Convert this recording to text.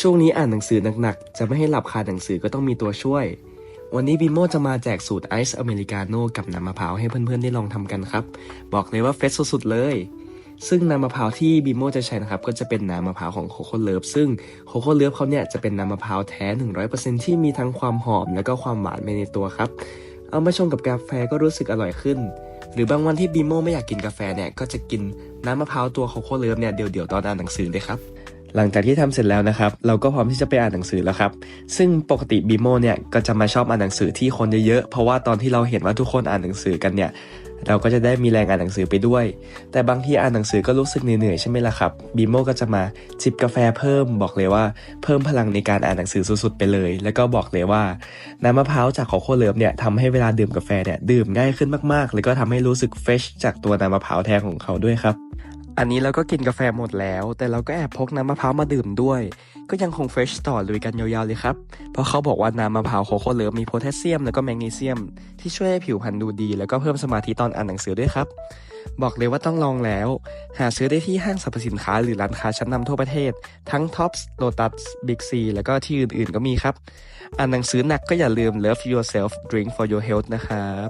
ช่วงนี้อ่านหนังสือหนักๆ จะไม่ให้หลับคาหนังสือก็ต้องมีตัวช่วย วันนี้บิโมจะมาแจกสูตรไอซ์อเมริกาโน่กับน้ำมะพร้าวให้เพื่อนๆ ได้ลองทำกันครับ บอกเลยว่าเฟสสุดๆเลย ซึ่งน้ำมะพร้าวที่บิโมจะใช้นะครับ ก็จะเป็นน้ำมะพร้าวของโคโค่เลิฟซึ่งโคโค่เลิฟเขาเนี่ยจะเป็นน้ำมะพร้าวแท้ 100%ที่มีทั้งความหอมและก็ความหวานไปในตัวครับ เอามาชงกับกาแฟก็รู้สึกอร่อยขึ้นหรือบางวันที่บิโมไม่อยากกินกาแฟเนี่ย ก็จะกินน้ำมะพร้าวตัวโคโค่เลิฟเนี่ยเดี๋ยวๆตอนอ่านหนังสือเลยครับ หลังจากที่ทำเสร็จแล้วนะครับ เราก็พร้อมที่จะไปอ่านหนังสือแล้วครับ ซึ่งปกติบีโมเนี่ยก็จะมาชอบอ่านหนังสือที่คนเยอะๆเพราะว่าตอนที่เราเห็นว่าทุกคนอ่านหนังสือกันเนี่ยเราก็จะได้มีแรงอ่านหนังสือไปด้วย แต่บางทีอ่านหนังสือก็รู้สึกเหนื่อยๆใช่ไหมล่ะครับบีโมก็จะมาจิบกาแฟเพิ่ม บอกเลยว่าเพิ่มพลังในการอ่านหนังสือสุดๆไปเลย แล้วก็บอกเลยว่า น้ำมะพร้าวจากโคโค่เลิฟเนี่ยทำให้เวลาดื่มกาแฟเนี่ยดื่มง่ายขึ้นมากๆ แล้วก็ทำให้รู้สึกเฟชจากตัวน้ำมะพร้าวแท้ของเขาด้วยครับ อันนี้เราก็กินกาแฟหมดแล้ว แต่เราก็แอบพกน้ำมะพร้าวมาดื่มด้วย ก็ยังคงเฟรชต่อลุยกันยาวๆเลยครับ เพราะเขาบอกว่าน้ำมะพร้าวโคโค่เลิฟมีโพแทสเซียมแล้วก็แมกนีเซียม ที่ช่วยให้ผิวพรรณดูดี แล้วก็เพิ่มสมาธิตอนอ่านหนังสือด้วยครับ บอกเลยว่าต้องลองแล้ว หาซื้อได้ที่ห้างสรรพสินค้าหรือร้านค้าชั้นนำทั่วประเทศ ทั้ง Tops Lotus Big C แล้วก็ที่อื่นๆก็มีครับ อ่านหนังสือหนักก็อย่าลืม Love Yourself Drink for Your Health นะครับ